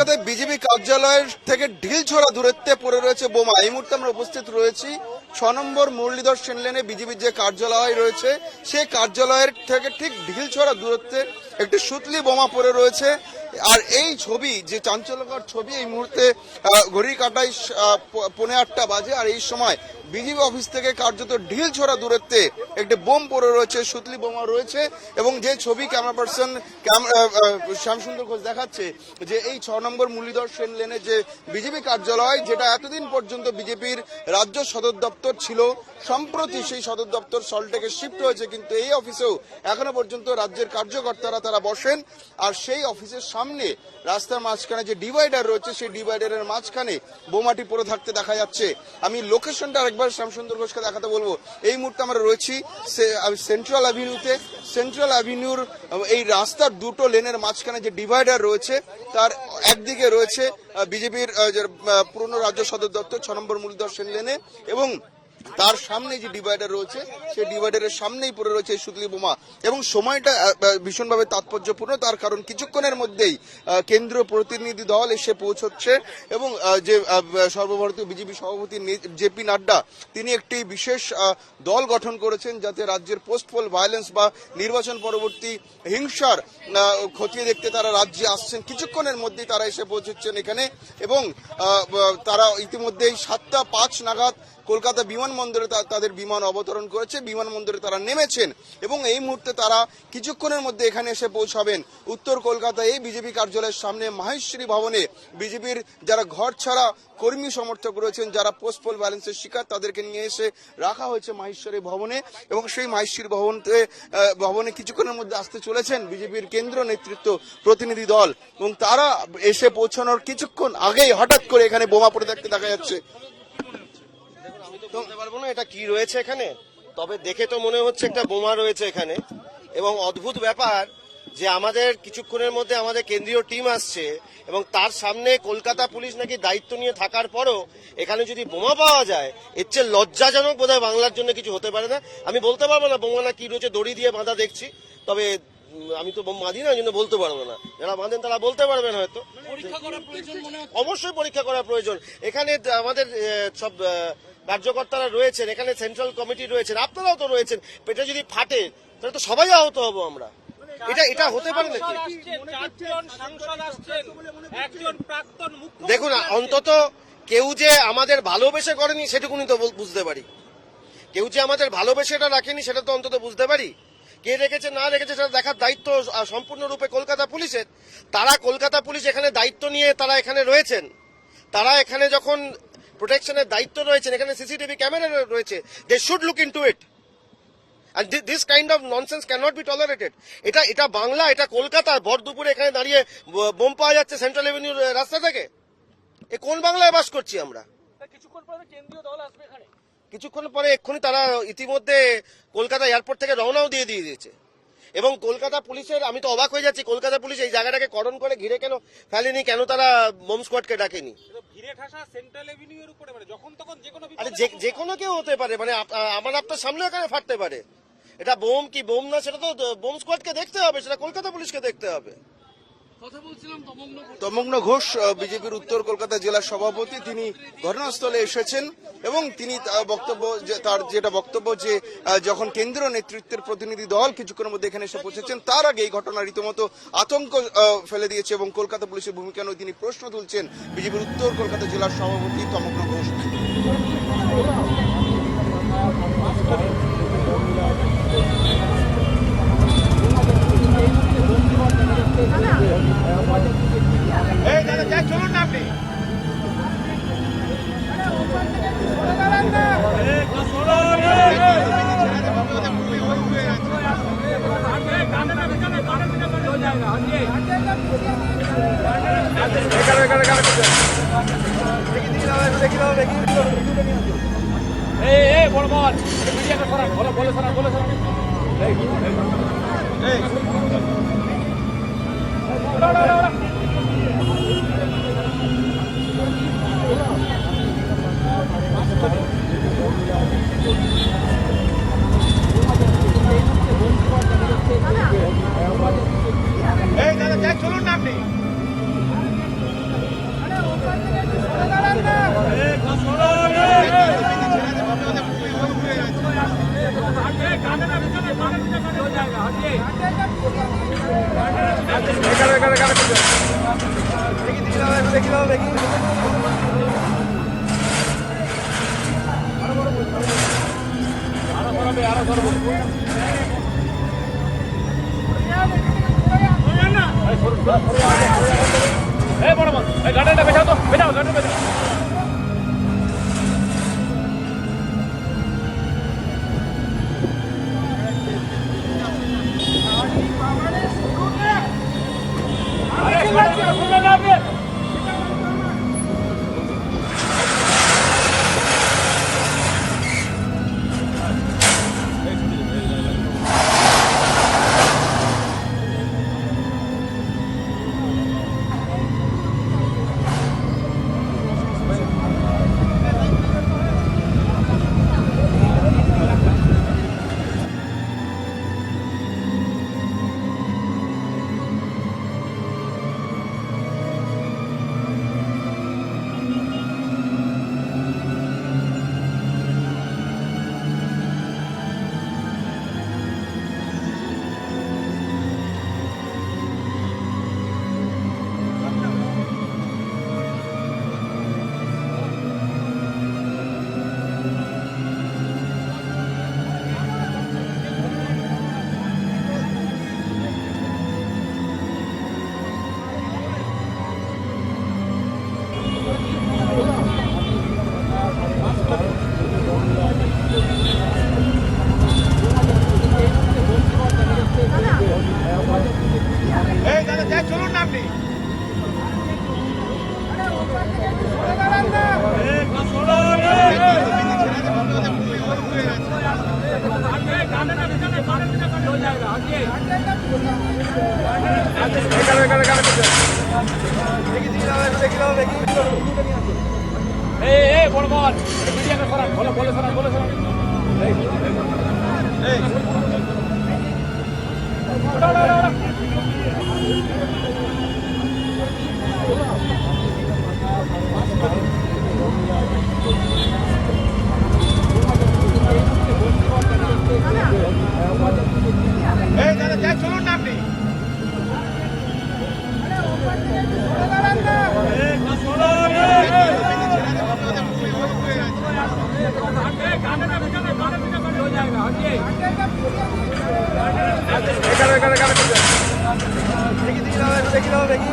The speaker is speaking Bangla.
কলকাতায় বিজেপি কার্যালয়ের থেকে ঢিল ছোড়া দূরত্বে পড়ে রয়েছে বোমা। এই মুহূর্তে আমরা উপস্থিত রয়েছি ছ নম্বর মুরলীধর সেন লেনে বিজেপির যে কার্যালয় রয়েছে, সেই কার্যালয়ের থেকে ঠিক ঢিল ছড়া দূরত্বে একটি সুতলি বোমা পড়ে রয়েছে। আর এই ছবি যে চাঞ্চল্যকর ছবি এই মুহূর্তে ঘড়ির কাটায় আহ, পৌনে আটটা বাজে আর এই সময় বিজেপি অফিস থেকে কার্যত ঢিল ছড়া দূরত্বে একটি বোম পড়ে রয়েছে সুতলি বোমা রয়েছে এবং যে ছবি ক্যামেরা পার্সন শ্যামসুন্দর ঘোষ দেখাচ্ছে যে এই ছ নম্বর মুরলীধর সেন লেনে যে বিজেপি কার্যালয় যেটা এতদিন পর্যন্ত বিজেপির রাজ্য সদর দপ্তর ছিল সম্প্রতি সেই সদর দপ্তর সল্টেকে শিফট হয়েছে কিন্তু এই অফিসেও এখনও পর্যন্ত রাজ্যের কার্যকর্তারা তারা বসেন আর সেই অফিসের সামনে রাস্তার মাঝখানে যে ডিভাইডার রয়েছে, সেই ডিভাইডারের মাঝখানে বোমাটি পড়ে থাকতে দেখা যাচ্ছে। আমি লোকেশনটা আরেকবার শ্যামসুন্দর ঘোষকে দেখাতে বলব। এই মুহূর্তে আমরা রয়েছি সেন্ট্রাল অ্যাভিনিউতে সেন্ট্রাল অ্যাভিনিউর এই রাস্তার দুটো লেনের মাঝখানে যে ডিভাইডার রয়েছে, তার একদিকে রয়েছে বিজেপির পুরনো রাজ্য সদর দপ্তর, ছ নম্বর মুরলীধর সেন লেনে এবং তার সামনে যে ডিভাইডার রয়েছে, সেই ডিভাইডারের সামনেই পড়ে রয়েছে এই সুতলি বোমা। এবং সময়টা ভীষণভাবে তাৎপর্যপূর্ণ। তার কারণ কিছুক্ষণের মধ্যেই কেন্দ্রীয় প্রতিনিধি দল এসে পৌঁছচ্ছে এবং যে সর্বভারতীয় বিজেপি সভাপতি জেপি নাড্ডা, তিনি একটি বিশেষ দল গঠন করেছেন যাতে রাজ্যের পোস্ট পোল ভায়োলেন্স বা নির্বাচন পরবর্তী হিংসার খতিয়ে দেখতে তারা রাজ্যে আসছেন। কিছুক্ষণের মধ্যেই তারা এসে পৌঁছচ্ছেন এখানে এবং তারা ইতিমধ্যেই সাতটা পাঁচ নাগাদ কলকাতা বিমানবন্দরে তাদের বিমান অবতরণ করেছে, বিমানবন্দরে তারা নেমেছেন এবং এই মুহূর্তে তারা কিছুক্ষণের মধ্যে এখানে এসে পৌঁছাবেন। উত্তর কলকাতায় এই বিজেপি কার্যালয়ের সামনে মাহেশ্বরী ভবনে বিজেপির যারা ঘর ছাড়া কর্মী সমর্থক রয়েছেন, যারা পোস্টপোল ব্যালেন্সের শিকার, তাদেরকে নিয়ে এসে রাখা হয়েছে মাহেশ্বরী ভবনে এবং সেই মাহেশ্বরী ভবনতে ভবনে কিছুক্ষণের মধ্যে আসতে চলেছেন বিজেপির কেন্দ্র নেতৃত্ব প্রতিনিধি দল এবং তারা এসে পৌঁছানোর কিছুক্ষণ আগেই হঠাৎ করে এখানে বোমা পড়ে থাকতে দেখা যাচ্ছে। বলতে পারব না এটা কি রয়েছে এখানে তবে দেখে তো মনে হচ্ছে একটা বোমা রয়েছে এখানে। এবং অদ্ভুত ব্যাপার যে আমাদের কিছুক্ষণের মধ্যে আমাদের কেন্দ্রীয় টিম আসছে এবং তার সামনে কলকাতা পুলিশ নাকি দায়িত্ব নিয়ে থাকার পরও এখানে যদি বোমা পাওয়া যায় এর চেয়ে লজ্জাজনক বোধহয় বাংলার জন্য কিছু হতে পারে না। আমি বলতে পারব না বোমা না কি রয়েছে দড়ি দিয়ে বাঁধা দেখছি তবে আমি তো বাঁধি না জন্য বলতে পারব না। যারা বাঁধেন তারা বলতে পারবেন হয়তো। অবশ্যই পরীক্ষা করা প্রয়োজন। এখানে আমাদের সব কার্যকর্তারা রয়েছেন এখানে সেন্ট্রাল কমিটি রয়েছেন আপনারাও তো রয়েছেন পেটে যদি ফাটে তাহলে তো সবাই আহত হব আমরা। এটা এটা হতে পারে নাকি? চারজন সাংসদ আসছেন একজন প্রাক্তন মুখ্য দেখুন অন্তত কেউ যে আমাদের ভালোবেসে করেনি সেটুকুনি তো বুঝতে পারি। কেউ যে আমাদের ভালোবেসে এটা রাখেনি সেটা তো অন্তত বুঝতে পারি। কে রেখেছে না রেখেছে সেটা দেখার দায়িত্ব সম্পূর্ণরূপে কলকাতা পুলিশের। তারা কলকাতা পুলিশ এখানে দায়িত্ব নিয়ে তারা এখানে রয়েছেন। তারা এখানে যখন প্রোটেকশনের দায়িত্ব রয়েছেন এখানে সিসিটিভি ক্যামেরা রয়েছে। They should look into it thi- this kind of nonsense cannot be tolerated. এটা এটা বাংলা এটা কলকাতা ভর দুপুরে এখানে দাঁড়িয়ে বোম পাওয়া যাচ্ছে সেন্ট্রাল এভিনিউর রাস্তা থেকে। এ কোন বাংলায় বাস করছি আমরা? কিছুক্ষণ পরে কেন্দ্রীয় দল আসবে এখানে। কিছুক্ষণ পরে এক্ষুনি তারা ইতিমধ্যে কলকাতা এয়ারপোর্ট থেকে রওনাও দিয়ে দিয়ে দিয়েছে। এবং কলকাতা পুলিশের আমি তো অবাক হয়ে যাচ্ছি কলকাতা পুলিশ এই জায়গাটাকে করণ করে ঘিরে কেন ফেলেনি? কেন তারা বোম স্কোয়াডকে ডাকেনি? মানে আরে যে যে কোনো কেউ হতে পারে মানে আমার আপনার সামনে এখানে ফাটতে পারে। এটা বোম কি বোম না সেটা তো বোম স্কোয়াডকে দেখতে হবে সেটা কলকাতা পুলিশকে দেখতে হবে। তমগ্ন ঘোষ। বিজেপির উত্তর কলকাতা জেলার সভাপতি, তিনি ঘটনাস্থলে এসেছেন এবং তিনি বক্তব্য তার যেটা বক্তব্য যে যখন কেন্দ্রীয় নেতৃত্বের প্রতিনিধি দল কিছুক্ষণের মধ্যে এখানে এসে পৌঁছেছেন, তার আগে এই ঘটনা রীতিমতো আতঙ্ক ফেলে দিয়েছে এবং কলকাতা পুলিশের ভূমিকা নিয়ে তিনি প্রশ্ন তুলছেন বিজেপির উত্তর কলকাতা জেলার সভাপতি তমগ্ন ঘোষ। এই এই বড় এই বড় বড়। এই গাড়িটা বেঠাও তো। বেঠাও গাড়িটা বেঠাও এই এই বড় মাছ মিডিয়াটা সরান বলে বলে সরান বলে সরান। এই। এই ওটা ওটা ওটা এখানে এখানে এখানে। দেখি